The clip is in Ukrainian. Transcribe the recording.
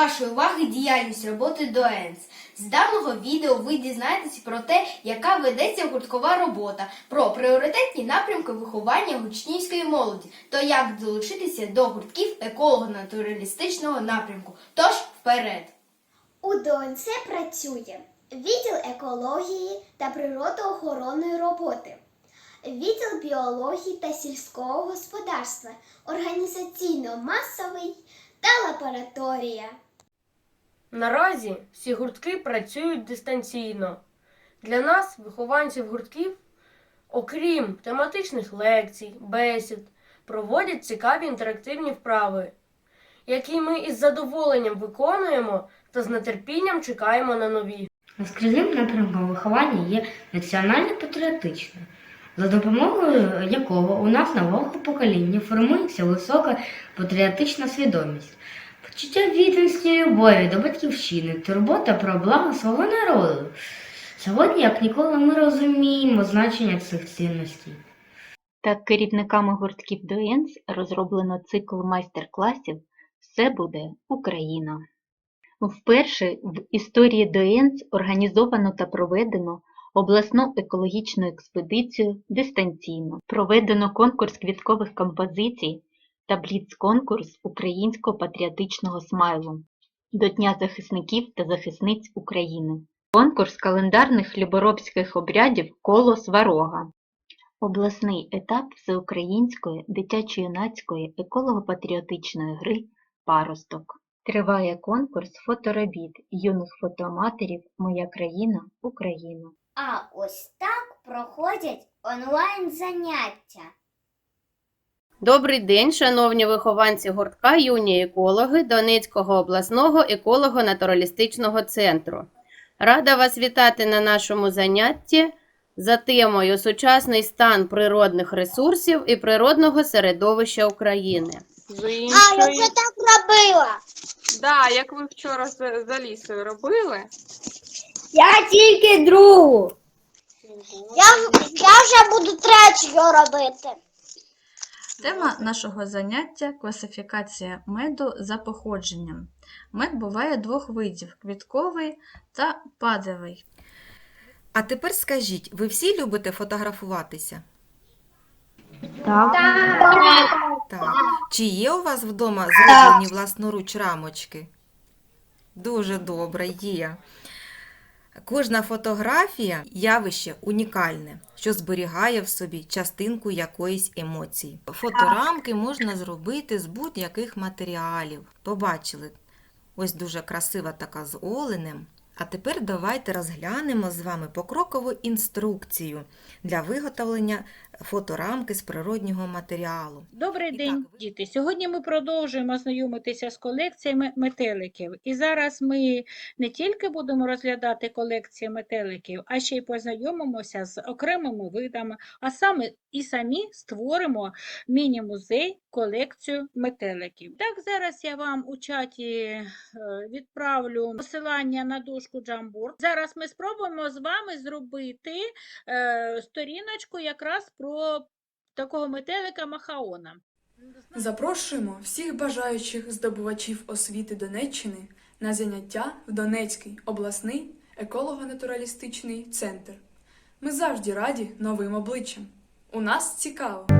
вашої уваги діяльність роботи ДОЕНС. З даного відео ви дізнаєтесь про те, яка ведеться гурткова робота, про пріоритетні напрямки виховання гучнівської молоді, то як долучитися до гуртків еколого-натуралістичного напрямку. Тож вперед! У ДОНЦ працює відділ екології та природоохоронної роботи, відділ біології та сільського господарства, організаційно-масовий та лабораторія. Наразі всі гуртки працюють дистанційно. Для нас, вихованців гуртків, окрім тематичних лекцій, бесід, проводять цікаві інтерактивні вправи, які ми із задоволенням виконуємо та з нетерпінням чекаємо на нові. Скрізним напрямком виховання є національне патріотичне, за допомогою якого у нас нового покоління формується висока патріотична свідомість, почуття відданості і любові до батьківщини, турбота про благо свого народу. Сьогодні, як ніколи, ми розуміємо значення цих цінностей. Так, керівниками гуртків ДОЕНС розроблено цикл майстер-класів Все буде Україна. Вперше в історії ДОЕНС організовано та проведено обласну екологічну експедицію дистанційно. Проведено конкурс квіткових композицій та бліц-конкурс українського патріотичного смайлу до Дня захисників та захисниць України. Конкурс календарних люборобських обрядів Коло Сварога. Обласний етап всеукраїнської дитячо-юнацької еколого-патріотичної гри Паросток. Триває конкурс фоторобіт юних фотоаматорів Моя країна Україна. А ось так проходять онлайн заняття. Добрий день, шановні вихованці гуртка юні екологи Донецького обласного еколого-натуралістичного центру. Рада вас вітати на нашому занятті за темою Сучасний стан природних ресурсів і природного середовища України. З іншої... так робила. Да, як ви вчора з, з Алісою робили. Я тільки другу. Я, я вже буду третю робити. Тема нашого заняття класифікація меду за походженням. Мед буває двох видів квітковий та падовий. А тепер скажіть, ви всі любите фотографуватися? Так. Так. Чи є у вас вдома зроблені власноруч рамочки? Дуже добре, є. Кожна фотографія явище унікальне, що зберігає в собі частинку якоїсь емоції. Фоторамки можна зробити з будь-яких матеріалів. Побачили, ось дуже красива така з оленем. А тепер давайте розглянемо з вами покрокову інструкцію для виготовлення фоторамки з природнього матеріалу. Добрий І день, так, ви- діти. Сьогодні ми продовжуємо знайомитися з колекціями метеликів. І зараз ми не тільки будемо розглядати колекції метеликів, а ще й познайомимося з окремими видами, а саме і самі створимо міні-музей колекцію метеликів. Так, зараз я вам у чаті е, відправлю посилання на дошку Jamboard. Зараз ми спробуємо з вами зробити е, сторіночку якраз про такого метелика Махаона. Запрошуємо всіх бажаючих здобувачів освіти Донеччини на заняття в Донецький обласний еколого-натуралістичний центр. Ми завжди раді новим обличчям. У нас цікаво!